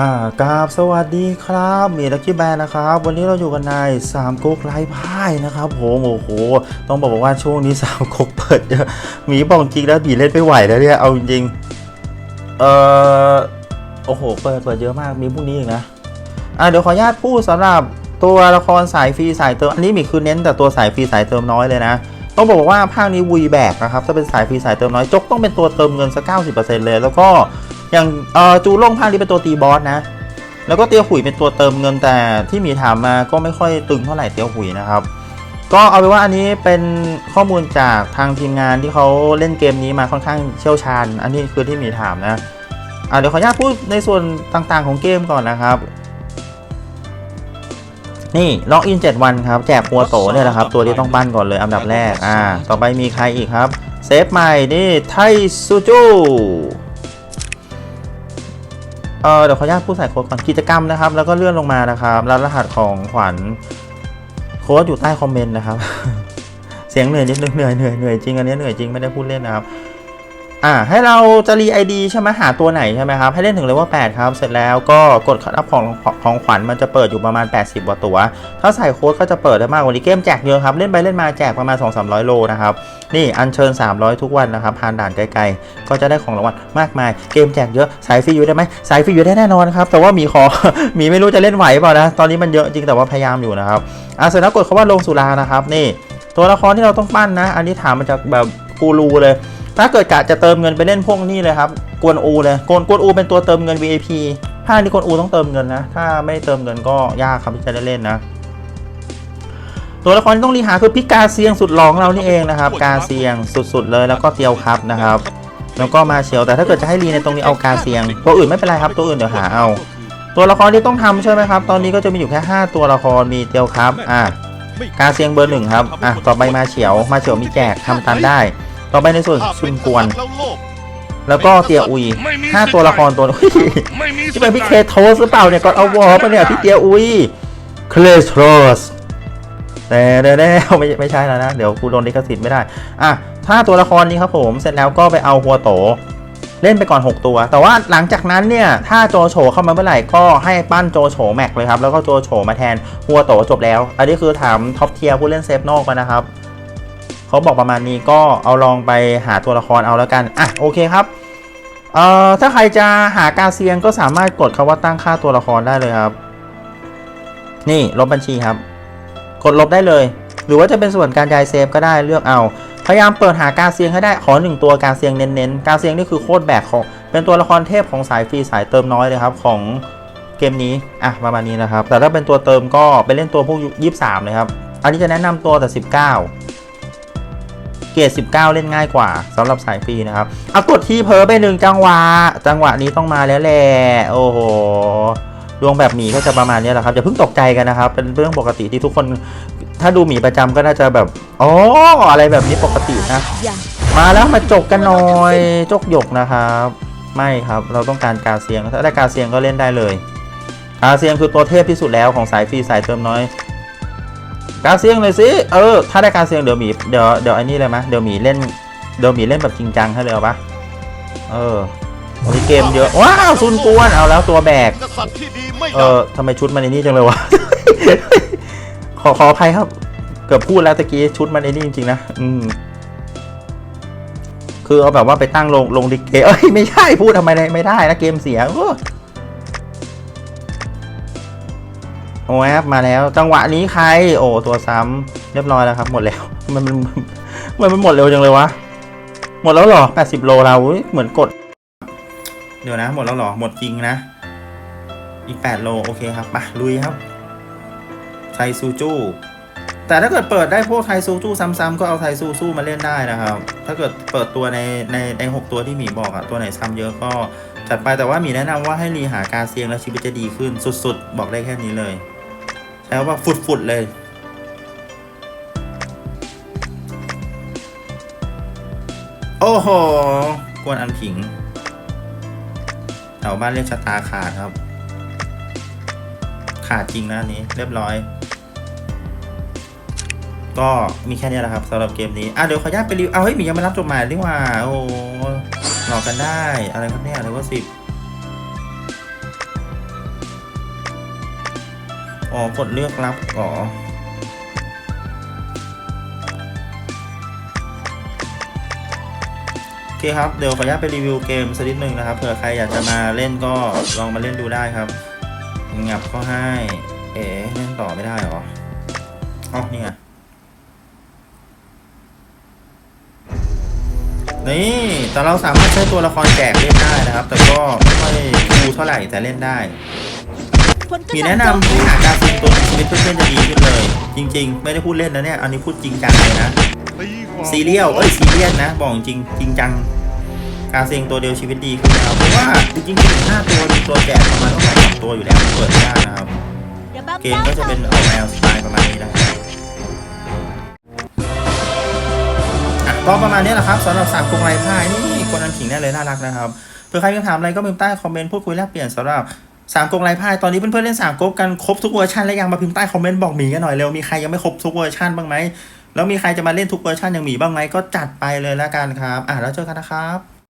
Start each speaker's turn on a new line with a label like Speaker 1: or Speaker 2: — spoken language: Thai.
Speaker 1: อ่ากราบสวัสดีครับมีลักกี้แบนนะครับ วันนี้เราอยู่กันในสามก๊กไร้พ่ายนะครับผมโอ้โห ต้องบอกว่าช่วงนี้สามก๊กเปิดเยอะมีบอกจริงแล้วบีเล่นไม่ไหวแล้วเนี่ย เอาจริงๆเออโอ้โห เปิดเปิดเยอะมาก มีพรุ่งนี้อีกนะ อะเดี๋ยวขออนุญาตพูดสำหรับตัวละครสายฟรีสายเติม อันนี้มีคือเน้นแต่ตัวสายฟรีสายเติมน้อยเลยนะ ต้องบอกว่าภาคนี้วีแบกนะครับ ถ้าเป็นสายฟรีสายเติมน้อย จกต้องเป็นตัวเติมเงินสักเก้าสิบเปอร์เซ็นต์เลย แล้วก็ อย่างเอ่อจูล่งภาคนี้เป็นตัวตีบอสนะ แล้วก็เตียวหุยเป็นตัวเติมเงินแต่ที่มีถามมาก็ไม่ค่อยตึงเท่าไหร่เตียวหุยนะครับ ก็เอาเป็นว่าอันนี้เป็นข้อมูลจากทางทีมงานที่เขาเล่นเกมนี้มาค่อนข้างเชี่ยวชาญ อันนี้คือที่มีถามนะอะเดี๋ยวขออนุญาตพูดในส่วนต่างๆของเกมก่อนนะครับ นี่ล็อกอิน 7 วันครับแจกปัวโตเนี่ยแหละครับ ตัวที่ต้องปั้นก่อนเลยอันดับแรกอ่าต่อไปมีใครอีกครับเซฟใหม่นี่ไทซูจู เออเดี๋ยวขออนุญาตพูดใส่โค้ดก่อนกิจกรรมนะครับ แล้วก็เลื่อนลงมานะครับแล้วรหัสของขวัญโค้ดอยู่ใต้คอมเมนต์นะครับ เสียงเหนื่อยนิดนึงเหนื่อยเหนื่อยเหนื่อยจริงอันนี้เหนื่อยจริงไม่ได้พูดเล่นนะครับ อ่าให้เราจะรีไอดีใช่ไหมหาตัวไหนใช่ไหมครับ ให้เล่นถึงเลเวล8ครับ เสร็จแล้วก็กดคัดอัพของของขวัญมันจะเปิดอยู่ประมาณ 80กว่าตัว ถ้าใส่โค้ดก็จะเปิดได้มากกว่านี้เกมแจกเยอะครับ เล่นไปเล่นมาแจกประมาณ 2-300 โลนะครับ นี่อัญเชิญ 300 ทุกวันนะครับผ่านด่านไกลๆ ก็จะได้ของรางวัลมากมาย เกมแจกเยอะสายฟรีอยู่ได้ไหมสายฟรีอยู่ได้แน่นอนครับ แต่ว่ามีขอมีไม่รู้จะเล่นไหวเปล่านะตอนนี้มันเยอะจริงแต่ว่าพยายามอยู่นะครับอะเสร็จแล้วกดคาว่าลงสุรานะครับนี่ ตัวละครที่เราต้องปั้นนะ อันนี้ถามมาจากแบบกูรูเลย ถ้าเกิดกะจะเติมเงินไปเล่นพวกนี้เลยครับกวนอูเลยกวนกวนอูเป็นตัวเติมเงิน VIP ภานี้กวนอูต้องเติมเงินนะ ถ้าไม่เติมเงินก็ยากครับที่จะได้เล่นนะ ตัวละครที่ต้องรีหาคือพิกาเซียงสุดหลองเรานี่เองนะครับ กาเซียงสุดๆเลยแล้วก็เตียวครับนะครับแล้วก็มาเชียวแต่ถ้าเกิดจะให้รีในตรงนี้เอากาเซียง ตัวอื่นไม่เป็นไรครับ ตัวอื่นเดี๋ยวหาเอา ตัวละครที่ต้องทำใช่ไหมครับ ตอนนี้ก็จะมีอยู่แค่ 5 ตัวละครมีเตียวครับ อะกาเซียงเบอร์หนึ่งครับอะต่อไปมาเฉียวมาเฉียวมีแจกทำตามได้ ต่อไปในส่วนซุนกวน แล้วก็เตียอุยห้าตัวละครตัวเฮ้ยที่เป็นพี่เคโทสหรือเปล่าเนี่ยก่อนเอาวอร์ปะเนี่ยพี่เตียอุยเคลโทสแต่เด้ๆไม่ไม่ใช่แล้วนะ เดี๋ยวกูโดนลิขสิทธิ์ไม่ได้อะถ้าตัวละครนี้ครับผมเสร็จแล้วก็ไปเอาหัวโต เล่นไปก่อน 6 ตัว แต่ว่าหลังจากนั้นเนี่ย ถ้าโจโฉเข้ามาเมื่อไหร่ก็ให้ปั้นโจโฉแม็กเลยครับ แล้วก็โจโฉมาแทนหัวโตจบแล้ว อันนี้คือถามท็อปเทียร์ผู้เล่นเซฟนอกมานะครับ เขาบอกประมาณนี้ก็เอาลองไปหาตัวละครเอาแล้วกัน อะโอเคครับ เอ่อถ้าใครจะหากาเซียงก็สามารถกดคำว่าตั้งค่าตัวละครได้เลยครับ นี่ลบบัญชีครับ กดลบได้เลย หรือว่าจะเป็นส่วนการย้ายเซฟก็ได้เลือกเอาพยายามเปิดหากาเซียงให้ได้ ขอหนึ่งตัวกาเซียงเน้นๆ กาเซียงนี่คือโคตรแบกของ เป็นตัวละครเทพของสายฟรีสายเติมน้อยเลยครับของเกมนี้ อะประมาณนี้นะครับ แต่ถ้าเป็นตัวเติมก็ไปเล่นตัวพวกยี่สามเลยครับ อันนี้จะแนะนำตัวแต่ 19 เกรด19 เล่นง่ายกว่าสำหรับสายฟรีนะครับเอากดที่เพ้อไปหนึ่งจังหวะ จังหวะนี้ต้องมาแล้วแหละโอ้โหดวงแบบหมีก็จะประมาณนี้แหละครับอย่าเพิ่งตกใจกันนะครับ เป็นเรื่องปกติที่ทุกคนถ้าดูหมีประจำก็น่าจะแบบอ๋ออะไรแบบนี้ปกตินะ มาแล้วมาจกกันหน่อยจกหยกนะครับ ไม่ครับเราต้องการกาเซียงถ้าได้กาเซียงก็เล่นได้เลยกาเซียงคือตัวเทพที่สุดแล้วของสายฟรีสายเติมน้อย กาเซียงเลยสิเออถ้าได้กาเซียงเดี๋ยวหมีเดี๋ยวเดี๋ยวไอ้นี่เลยมะเดี๋ยวหมีเล่นเดี๋ยวหมีเล่นแบบจริงจังให้เลยเอาปะเออวันนี้เกมเยอะว้าวซุนกวนเอาแล้วตัวแบก
Speaker 2: กษัตริย์ที่ดีไม่
Speaker 1: เออทำไมชุดมันไอ้นี่จังเลยวะ ขอขออภัยครับ เกือบพูดแล้วตะกี้ชุดมันไอ้นี่จริงๆนะอืมคือเอาแบบว่าไปตั้งลงลงดิเกเอ้ยไม่ใช่พูดทำไมไม่ได้นะเกมเสียโอ้ โอ้แอปมาแล้ว จังหวะนี้ใคร โอ้ตัวซ้ำเรียบร้อยแล้วครับ หมดแล้วมันมันมันมันหมดเร็วจังเลยวะหมดแล้วหรอ80โลเราเหมือนกด เดี๋ยวนะ หมดแล้วหรอหมดจริงนะ อีก8โลโอเคครับมาลุยครับไทซูจูแต่ถ้าเกิดเปิดได้พวกไทซูจูซ้ำๆก็เอาไทซูซูมาเล่นได้นะครับ ถ้าเกิดเปิดตัวในในในหกตัวที่หมีบอกอะตัวไหนซ้ำเยอะก็จัดไปแต่ว่าหมีแนะนำว่าให้รีหากาเซียงแล้วชีวิตจะดีขึ้นสุดๆ บอกได้แค่นี้เลย ใช้ว่าฟุดๆเลย โอ้โหกวนอันผิงแถวบ้านเรียกชะตาขาดครับ ขาดจริงนะนี้ เรียบร้อย ก็มีแค่นี้แหละครับสำหรับเกมนี้ อะเดี๋ยวขออนุญาตไปรีวิวเอาเฮ้ยหมียังไม่รับจดหมายดีกว่า โอ้หลอกกันได้ อะไรครับเนี่ยเลเวลสิบ อ๋อกดเลือกรับอ๋อโอเคครับ เดี๋ยวขออนุญาตไปรีวิวเกมสักนิดหนึ่งนะครับ เผื่อใครอยากจะมาเล่นก็ลองมาเล่นดูได้ครับงับก็ให้ เอ๋เล่นต่อไม่ได้หรออ๋อนี่ไงนี่ แต่เราสามารถใช้ตัวละครแจกเล่นได้นะครับ แต่ก็ไม่ค่อยดูเท่าไหร่แต่เล่นได้
Speaker 3: ผลกระ
Speaker 1: มี
Speaker 3: ห
Speaker 1: แนะนำให้หาการซิงตัวในชีวิตเพื่อนๆจะดีขึ้นเลย จริง ๆ ไม่ได้พูดเล่นนะเนี่ย อันนี้พูดจริงจังเลยนะซีเรียลเอ้ยซีเรียสนะบอกจริงจริงจัง การเซ็งตัวเดียวชีวิตดีขึ้นนะครับเพราะว่าจริงๆถึงห้าตัวมีตัวแจกประมาณต้องสองตัวอยู่แล้วมันเปิดไม่ได้นะครับ
Speaker 3: อย่าบัง
Speaker 1: เกมก็จะเป็นออกแนวสไตล์ประมาณนี้นะครับอะก็ประมาณนี้แหละครับสำหรับสามกรงไรพ่ายนี่คนอันขิงแน่เลยน่ารักนะครับเผื่อใครมีคำถามอะไรก็พิมพ์ใต้คอมเมนต์พูดคุยแลกเปลี่ยนสำหรับ สามก๊กไร้พ่ายตอนนี้เพื่อนๆเล่นสามก๊กกันครบทุกเวอร์ชันแล้วยังมาพิมพ์ใต้คอมเมนต์บอกหมีกันหน่อยเร็วมีใครยังไม่ครบทุกเวอร์ชันบ้างไหมแล้วมีใครจะมาเล่นทุกเวอร์ชันอย่างหมีบ้างไหมก็จัดไปเลยแล้วกันครับ อะแล้วเจอกันนะครับ